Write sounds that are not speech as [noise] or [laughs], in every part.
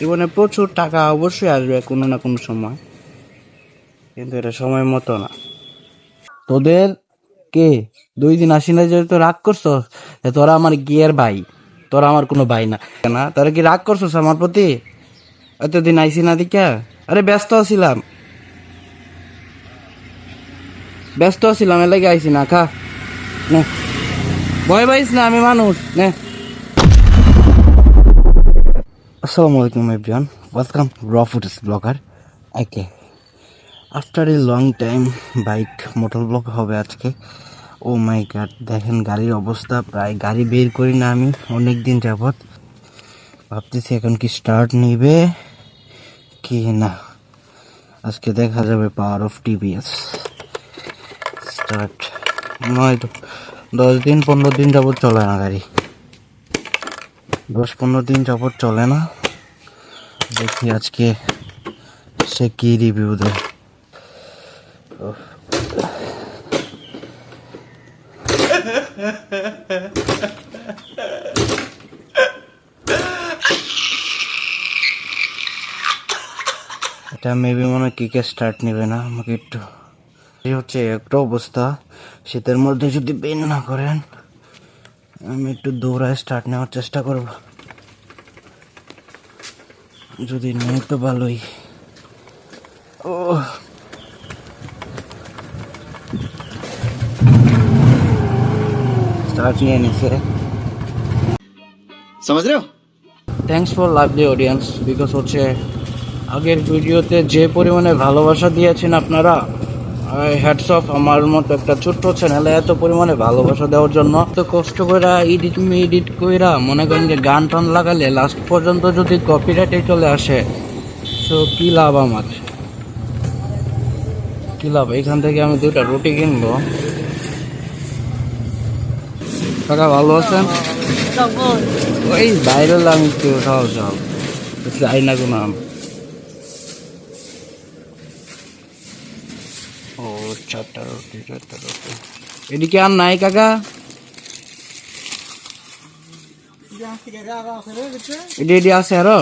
জীবনে প্রচুর টাকা অবশ্যই আসবে কোনো না কোনো সময়। কিন্তু এটা সময় মতো না। তোদের কে? দুই দিন আসি না যে তো রাগ করছ? তোরা আমার গিয়ার ভাই। তোরা আমার কোনো ভাই না। না, তোরা কি রাগ করছ আমার প্রতি? এতদিন আইসি না দিকা? আরে ব্যস্ত ছিলাম। ব্যস্ত ছিলাম, এর লাগে আইসি না, খা। নে। ভয় পাইস না, আমি মানুষ। নে। আসসালামু আলাইকুম এভরিওয়ান ওয়েলকাম র footage blogger okay after a long time bike motor blog হবে আজকে। ও মাই গড দেখেন গাড়ির অবস্থা, প্রায় গাড়ি বের করি না আমি, অনেক দিন যাবৎ। ভাবতেছি এখন কি স্টার্ট নিবে, কি না। আজকে দেখা যাবে পাওয়ার অফ টিভিএস স্টার্ট নয়তো দশ দিন, পনেরো দিন যাবৎ চলে না গাড়ি। দশ, পনেরো দিন যাবৎ চলে না। দেখি আজকে সে কি রিভিউ দেয়। এটা মেবি মনে হয় কিকে স্টার্ট নেবে না, আমাকে একটু এই হচ্ছে একটা অবস্থা। শীতের মধ্যে যদি বেন না করেন, আমি একটু দৌড়ায় স্টার্ট নেওয়ার চেষ্টা করব। যদি নেয় তো ভালোই। ও নিয়ে thanks for lovely audience because হচ্ছে আগের ভিডিওতে যে পরিমাণে ভালোবাসা দিয়েছেন আপনারা হ্যাটস অফ আমার মতো একটা ছোট্ট চ্যানেলে এত পরিমাণে ভালোবাসা দেওয়ার জন্য। তো কষ্ট করে এডিট এডিট কইরা মনে করেন যে গান টান লাগালে লাস্ট পর্যন্ত যদি কপিরাইটে চলে আসে তো কী লাভ আমার? কী লাভ? এখান থেকে আমি দুইটা রুটি কিনবো। কাকা ভালো আছেন? ওই বাইরে একটু খাওয়া যাও। যাই না কোনো আম ও চারটা রুটি চারটা রুটি এদিকে আর নাই কাকা। এটি এটি আছে আরও।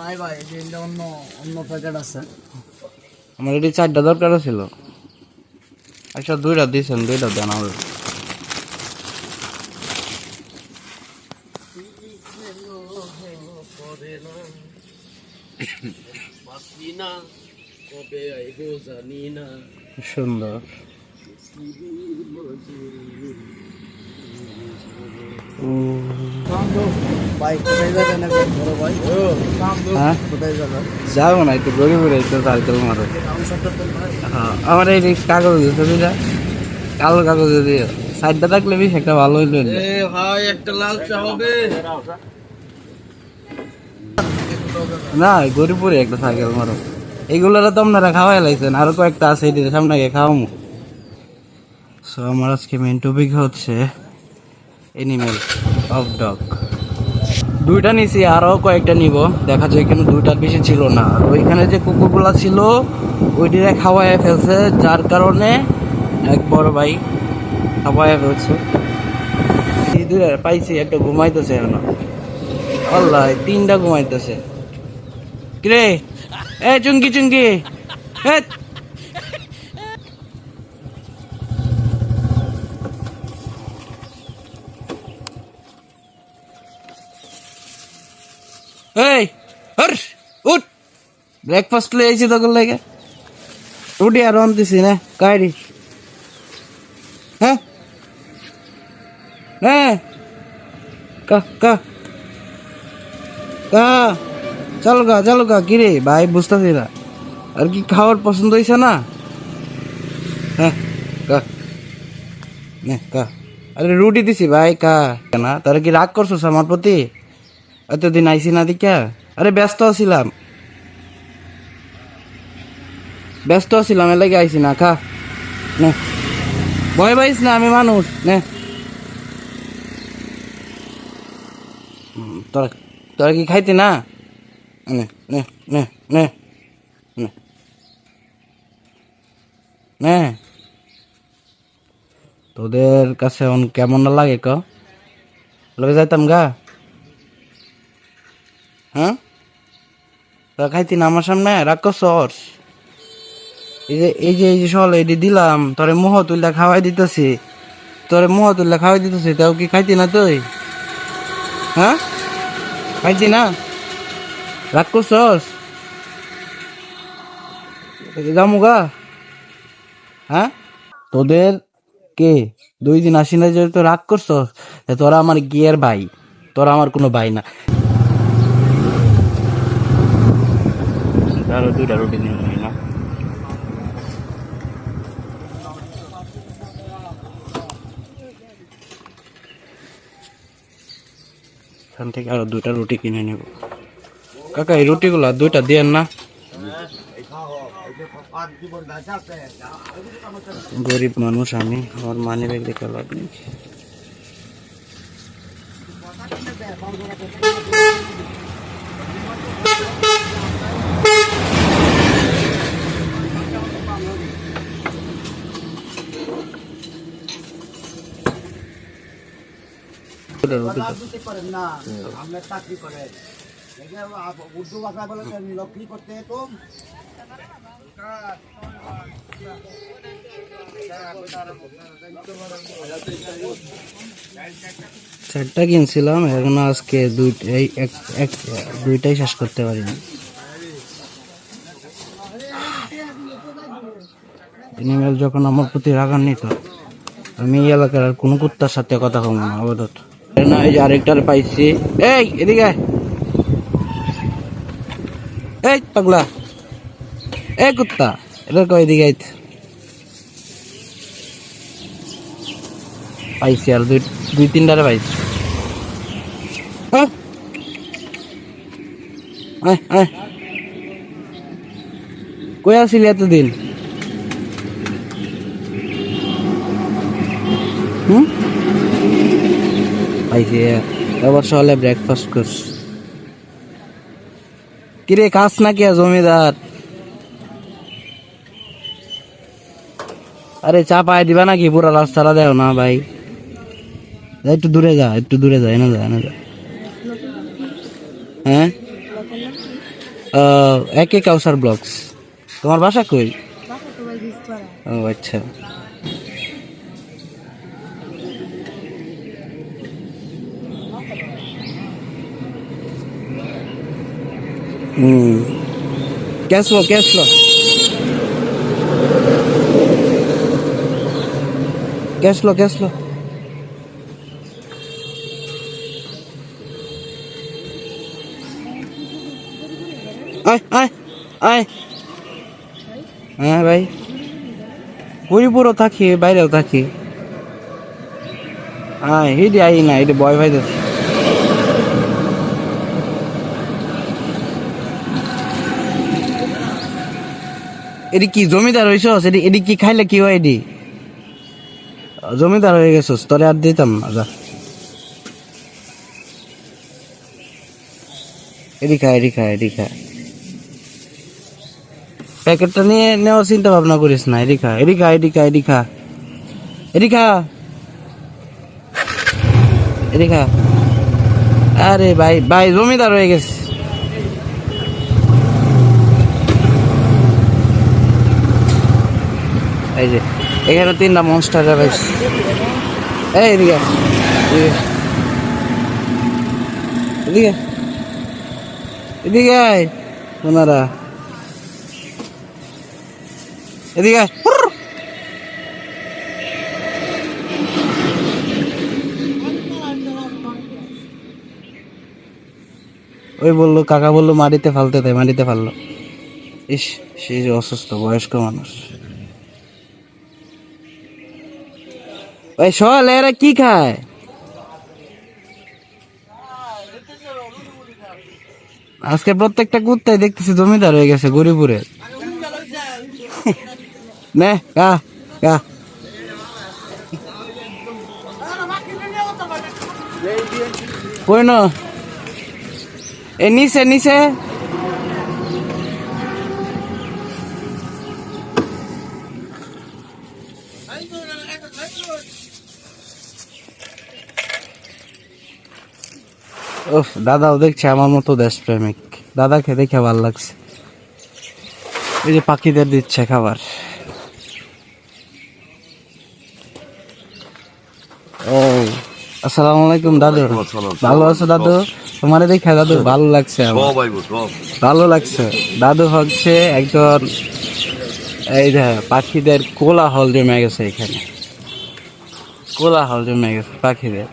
নাই ভাই অন্য অন্য প্যাকেট আছে। আমার এটি চারটা দরকার ছিল। আচ্ছা দুইটা দিয়েছেন দুইটা দেন আমার সুন্দর কোথায় যাবেন যাব না একটু গরিব একটু সাইকেল মারো আমার এই কাগজ দিতে কালো কাগজ দিয়ে সাইডটা থাকলে বেশ একটা ভালো হইল ভাই একটা লাল চা হবে। না গরিবপুরে একটা সাইকেল মারো এইগুলোর তো আপনারা খাওয়াই লাগছেন আরও কয়েকটা আছে এটি সামনে খাওয়ামু। সো আমার আজকে মেন টপিক হচ্ছে এনিমেল অফ ডগ দুইটা নিছি, আরও কয়েকটা নিব। দেখা যায় এখানে দুইটার বেশি ছিল না। আর ওইখানে যে কুকুরগুলা ছিল ওইটিরে খাওয়াই ফেলছে, যার কারণে এক বড় ভাই খাওয়াই ফেলছে। পাইছি, একটা ঘুমাইতেছে এখন। আল্লাহ, তিনটা ঘুমাইতেছে। কিরে? এ চুঙ্কি চুঙ্কি এ এই হর উঠ ব্রেকফাস্ট লয়ে আইছি তখন লাগে উঠি আর আনতেছি না কাইরি হ্যাঁ হ্যাঁ কা কা কা চলো গা চলো গা কিরে ভাই বুঝতেছি না আর কি খাওয়ার পছন্দ হয়েছে না হ্যাঁ কা নে কা আরে রুটি দিছি ভাই কা না তারা কি রাগ করছ আমার প্রতি এতদিন আইসি না দিকা আরে ব্যস্ত ছিলাম ব্যস্ত ছিলাম এর লাগে আইসি না খা নে ভয় পাইস না আমি মানুষ নে হুম, তোরা তোরা কি খাইতে না নে নে নে নে নে নে। তোদের কাছে এখন কেমন না লাগে ক? লগে যাইতাম গা। হ্যাঁ? তা খাইতি না আমার সামনে? রাগ করছস? এই যে এই যে এই যে সল এটি দিলাম, তোরে মোহ তুললা খাওয়াই দিতেছি। তোরে মোহ তুললা খাওয়াই দিতেছি, তাও কি খাইতি না তুই? হ্যাঁ? খাইতি না? রাগ করছস জামুগা হ্যাঁ? তোদের কে? দুই দিন আসি না যে তো রাগ করছস তোরা আমার গিয়ের ভাই। তোরা আমার কোনো ভাই না। আরও রুটি নিয়ে না? এখান থেকে আরও দুইটা রুটি কিনে নেব। কাকা, এই রুটিগুলো দুইটা দিয়েন না গরিব মানুষ আমি, আমার মানি ব্যাগ দেখে লাভ নেই রুটি। পারেন না, আমরা চাকরি করে উর্দু ভাষা বলে লক্ষ্মী করতে তো। চারটা কিনছিলাম, এখন আজকে দুইটাই দুইটাই শেষ করতে পারিনি এনিমেল যখন আমার প্রতি রাগান্বিত, আমি এই এলাকার আর কোনো কুত্তার সাথে কথা কম না এই না, এই যে আরেকটার পাইছি। এই, এদিকে। এই পাগলা। এই কুত্তা এটা কই এদিকে আইতে? পাইছি আর দুই দুই তিনটারে পাইছি। হ্যাঁ আয় কই আসিলি এতদিন? হুম? পাইছি এবার সকালে ব্রেকফাস্ট করছি। কিরে খাস না কে জমিদার? আরে চা পায়ে দিবা নাকি? পুরো রাস্তাটা দেও না ভাই। একটু দূরে যা একটু দূরে যা এনে যা এনে যা। হ্যাঁ? একে কাউসার ব্লকস। তোমার বাসা কই? ও আচ্ছা। হুম। ক্যাশ লো ক্যাশ লো ক্যাশ লো ক্যাশ লো আয় আয় আয়। হ্যাঁ ভাই। গরিপুরও থাকি, বাইরেও থাকি। আয় হিডি আই না হিডি বয় ভাই দেখি এটি কি জমিদার হইছস? এটি এটি কি খাইলে কি হয় এটি জমিদার হয়ে গেছস, তোরে আর দিতাম যা। এডি খা এডি খা এডি খা। প্যাকেটটা নিয়ে, নেওয়ার চিন্তা ভাবনা করিস না, এডি খা এডি খা এডি খা এডি খা। এডি খা। এডি খা। আরে ভাই ভাই, জমিদার হয়ে গেছে। এই যে, এখানে তিনটা মনস্টার রাইস এই এদিকে এদিকে এদিকে ওনারা এদিকে ওই বলল, কাকা বলল, মাটিতে ফালতে দেয়, মাটিতে ফাললো। ইস, সে অসুস্থ, বয়স্ক মানুষ। ওই সল এরা কি খায়? আজকে প্রত্যেকটা কুত্তাই দেখতেছি জমিদার হয়ে গেছে গরিপুরে [laughs] নে কই ন? এ, নিচে নিচে। উফ দাদাও দেখছে আমার মতো দেশ দেশপ্রেমিক। দাদাকে দেখে ভালো লাগছে। এই যে পাখিদের দিচ্ছে খাবার। ও আসসালামু আলাইকুম দাদু। ভালো আছো দাদু? তোমারে দেখে দাদু ভালো লাগছে ভালো লাগছে। দাদু হচ্ছে একজন এই যে পাখিদের কোলাহল জমে গেছে এখানে। কোলাহল জমে গেছে পাখিদের।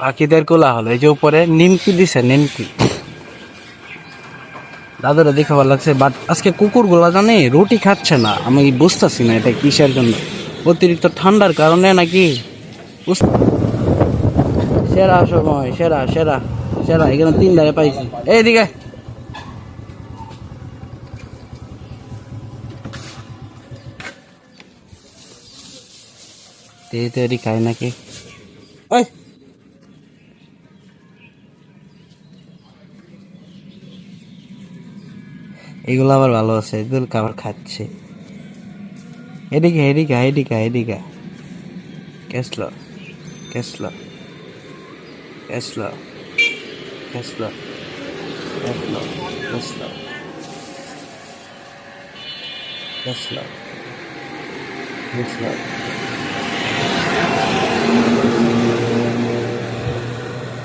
পাখিদের কোলা কোলাহল, এই যে উপরে নিমকি দিছে, নিমকি। দাদুরা দেখে ভালো লাগছে, বাট আজকে কুকুরগুলা জানি রুটি খাচ্ছে না। আমি বুঝতেছি না এটা কিসের জন্য। অতিরিক্ত ঠান্ডার কারণে নাকি? সেরা সময়, সেরা সেরা সেরা, এখানে তিন ধারে পাইছি এইদিকে তেরি খায় নাকি? ওই। এগুলো আবার ভালো আছে, এগুলো খাবার খাচ্ছে। এদিকে এদিকে এদিকে এদিকে। কেসলো কেসলো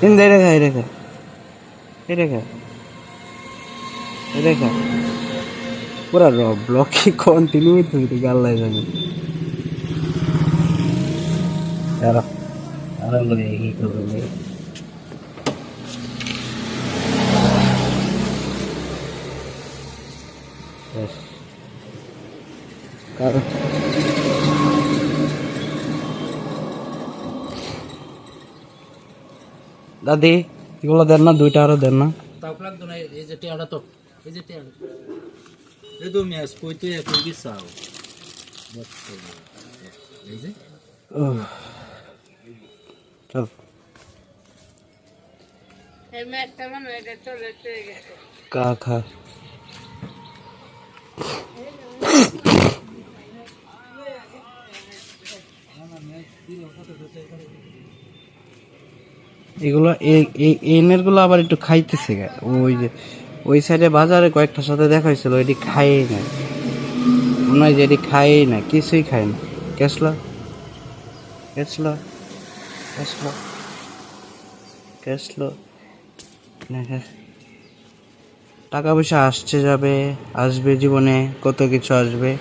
তিন দে রেখা এই রেখা এই রেখা এই রেখা পুরা ব্লকে কন্টিনিউ তুমি গাল্লাই যাবে? আর আর লোকে কি করবে Yes. কারণ দাদি, এগুলো দেন না, দুইটা আরও দেন না। তাও লাগতো না এই যে টেয়াটা তো এই যে টেয়াটা। Eu dou minhas coitas e é preguiçal. Tchau. খা খা এগুলো এনেরগুলো আবার একটু খাইতেছে ওই যে ওই সাইডে বাজারে কয়েকটার সাথে দেখা হয়েছিল এটি খাইই না মনে হয় যে এটি খাইই না কিছুই খায় না। কেসলা? কেসলা? কেসলা? কেসলো? টাকা পয়সা আসছে, যাবে, আসবে জীবনে, কত কিছু আসবে।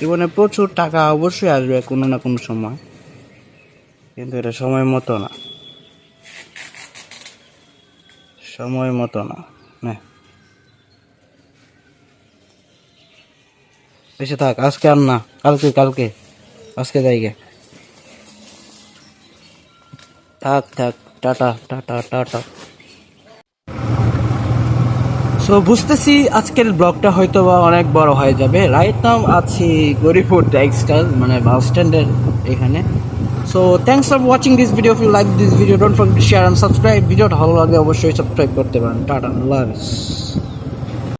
জীবনে প্রচুর টাকা অবশ্যই আসবে কোনো না কোনো সময়। কিন্তু এটা সময় মতো না। সময় মতো না না। বেশি থাক, আজকে আর না, কালকে কালকে, আজকে যাই গে। থাক থাক, টাটা টাটা টাটা। সো বুঝতেছি আজকের ব্লগটা হয়তো বা অনেক বড় হয়ে যাবে। রাইট নাম আছি গরিপুর টেক্সটাইল মানে বাস স্ট্যান্ডের এখানে। So thanks for watching this video if you like this video don't forget share and subscribe ভিডিওটা ভালো লাগে অবশ্যই সাবস্ক্রাইব করতে পারেন। টাটা লাভ